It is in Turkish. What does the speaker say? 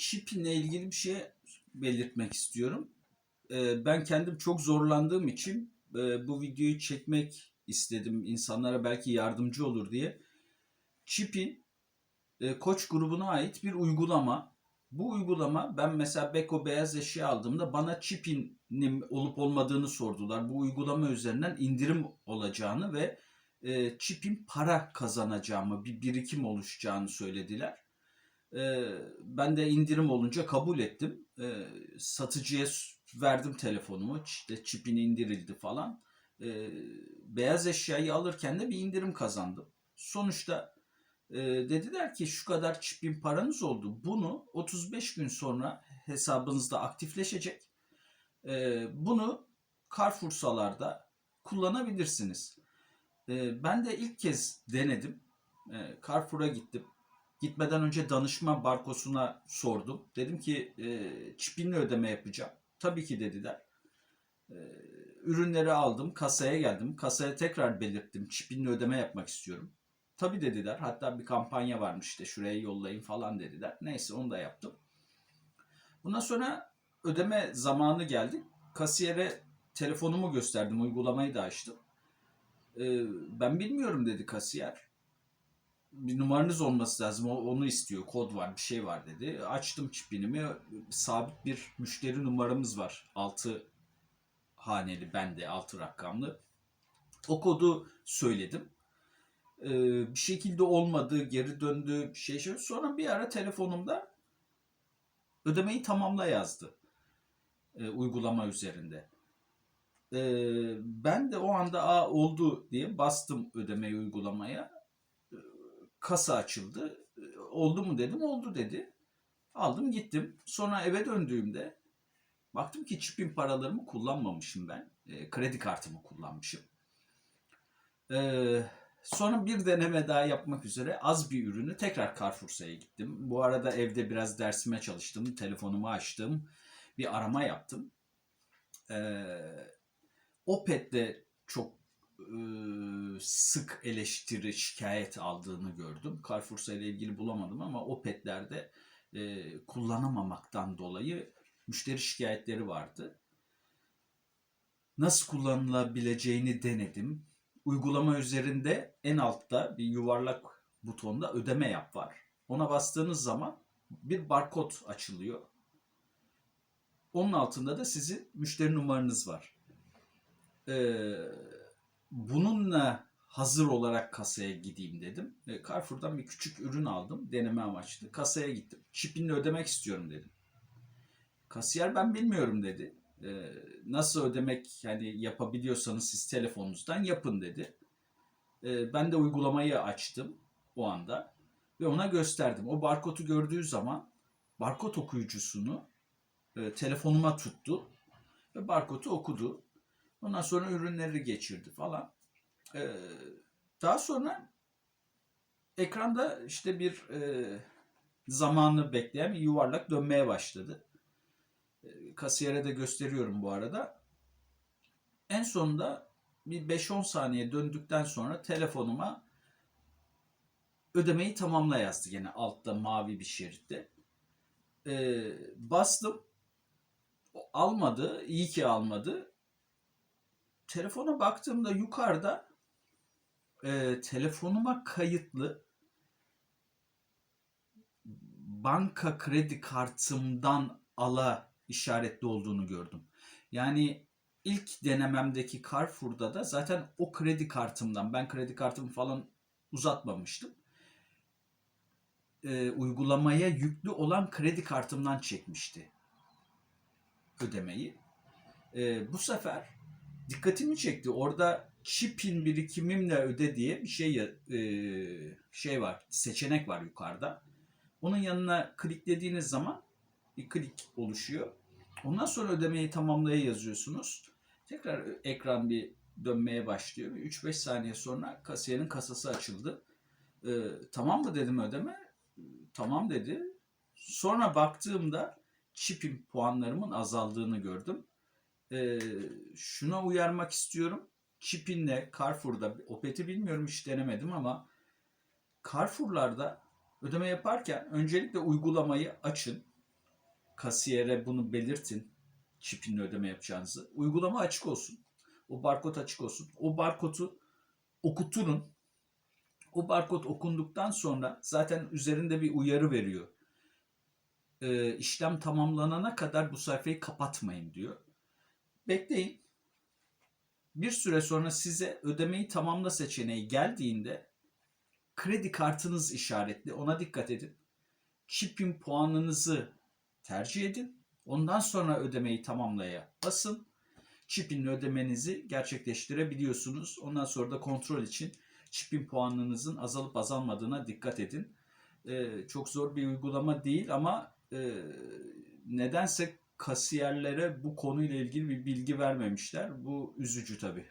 çipinle ilgili bir şey belirtmek istiyorum. Ee, ben kendim çok zorlandığım için e, bu videoyu çekmek istedim. İnsanlara belki yardımcı olur diye. Çipin e, Koç grubuna ait bir uygulama. Bu uygulama ben mesela Beko beyaz eşya aldığımda bana çipinin olup olmadığını sordular. Bu uygulama üzerinden indirim olacağını ve e, çipin para kazanacağımı, bir birikim oluşacağını söylediler. E, ben de indirim olunca kabul ettim. E, satıcıya verdim telefonumu. İşte çipin indirildi falan. E, beyaz eşyayı alırken de bir indirim kazandım. Sonuçta e, dediler ki şu kadar çipin paranız oldu. Bunu 35 gün sonra hesabınızda aktifleşecek. E, bunu Carrefour'salarda kullanabilirsiniz. E, ben de ilk kez denedim. E, Carrefour'a gittim. Gitmeden önce danışma barkosuna sordum. Dedim ki e, çipinle ödeme yapacağım. Tabii ki dediler. E, ürünleri aldım, kasaya geldim. Kasaya tekrar belirttim. Çipinle ödeme yapmak istiyorum. Tabii dediler. Hatta bir kampanya varmış işte şuraya yollayın falan dediler. Neyse onu da yaptım. Bundan sonra ödeme zamanı geldi. Kasiyere telefonumu gösterdim. Uygulamayı da açtım. Ee, ben bilmiyorum dedi kasiyer. Bir numaranız olması lazım. O- Onu istiyor. Kod var, bir şey var dedi. Açtım çipinimi. Sabit bir müşteri numaramız var. 6 haneli bende 6 rakamlı. O kodu söyledim. Ee, bir şekilde olmadı, geri döndü, bir şey şey. Sonra bir ara telefonumda ödemeyi tamamla yazdı. e, uygulama üzerinde. Ee, ben de o anda Aa, oldu diye bastım ödemeyi uygulamaya. Kasa açıldı. Ee, Oldu mu dedim, oldu dedi. Aldım gittim. Sonra eve döndüğümde baktım ki çipin paralarımı kullanmamışım ben. Ee, kredi kartımı kullanmışım. Ee, sonra bir deneme daha yapmak üzere az bir ürünü tekrar Carrefour'sa'ya gittim. Bu arada evde biraz dersime çalıştım. Telefonumu açtım. Bir arama yaptım. Ee, Opet'te çok e, sık eleştiri, şikayet aldığını gördüm. Carrefour'sa ile ilgili bulamadım ama Opet'lerde e, kullanamamaktan dolayı müşteri şikayetleri vardı. Nasıl kullanılabileceğini denedim. Uygulama üzerinde en altta bir yuvarlak butonda ödeme yap var. Ona bastığınız zaman bir barkod açılıyor. Onun altında da sizin müşteri numaranız var. Ee, bununla hazır olarak kasaya gideyim dedim. E, Carrefour'dan bir küçük ürün aldım deneme amaçlı. Kasaya gittim. Çipinle ödemek istiyorum dedim. Kasiyer ben bilmiyorum dedi. Ee, nasıl ödemek yani yapabiliyorsanız siz telefonunuzdan yapın dedi. Ee, ben de uygulamayı açtım o anda ve ona gösterdim. O barkodu gördüğü zaman barkod okuyucusunu e, telefonuma tuttu ve barkodu okudu. Ondan sonra ürünleri geçirdi falan. Ee, daha sonra ekranda işte bir e, zamanı bekleyen bir yuvarlak dönmeye başladı. E, kasiyere de gösteriyorum bu arada. En sonunda bir 5-10 saniye döndükten sonra telefonuma ödemeyi tamamla yazdı yine altta mavi bir şeritte. Ee, bastım. Almadı. iyi ki almadı. Telefona baktığımda yukarıda e, telefonuma kayıtlı banka kredi kartımdan ala işaretli olduğunu gördüm. Yani ilk denememdeki Carrefour'da da zaten o kredi kartımdan ben kredi kartımı falan uzatmamıştım. E, uygulamaya yüklü olan kredi kartımdan çekmişti ödemeyi. E, bu sefer dikkatimi çekti. Orada çipin birikimimle öde diye bir şey e, şey var, seçenek var yukarıda. Onun yanına kliklediğiniz zaman bir klik oluşuyor. Ondan sonra ödemeyi tamamlaya yazıyorsunuz. Tekrar ekran bir dönmeye başlıyor. Bir 3-5 saniye sonra kasiyerin kasası açıldı. Ee, tamam mı dedim ödeme? Tamam dedi. Sonra baktığımda çipin puanlarımın azaldığını gördüm. Ee, şuna uyarmak istiyorum. Çipinle Carrefour'da, Opet'i bilmiyorum hiç denemedim ama Carrefour'larda ödeme yaparken öncelikle uygulamayı açın. kasiyere bunu belirtin. Çipinle ödeme yapacağınızı. Uygulama açık olsun. O barkod açık olsun. O barkodu okuturun. O barkod okunduktan sonra zaten üzerinde bir uyarı veriyor. Ee, işlem tamamlanana kadar bu sayfayı kapatmayın diyor. Bekleyin. Bir süre sonra size ödemeyi tamamla seçeneği geldiğinde kredi kartınız işaretli. Ona dikkat edin. Çipin puanınızı tercih edin. Ondan sonra ödemeyi tamamlaya basın. Çipin ödemenizi gerçekleştirebiliyorsunuz. Ondan sonra da kontrol için çipin puanınızın azalıp azalmadığına dikkat edin. Ee, çok zor bir uygulama değil ama e, nedense kasiyerlere bu konuyla ilgili bir bilgi vermemişler. Bu üzücü tabii.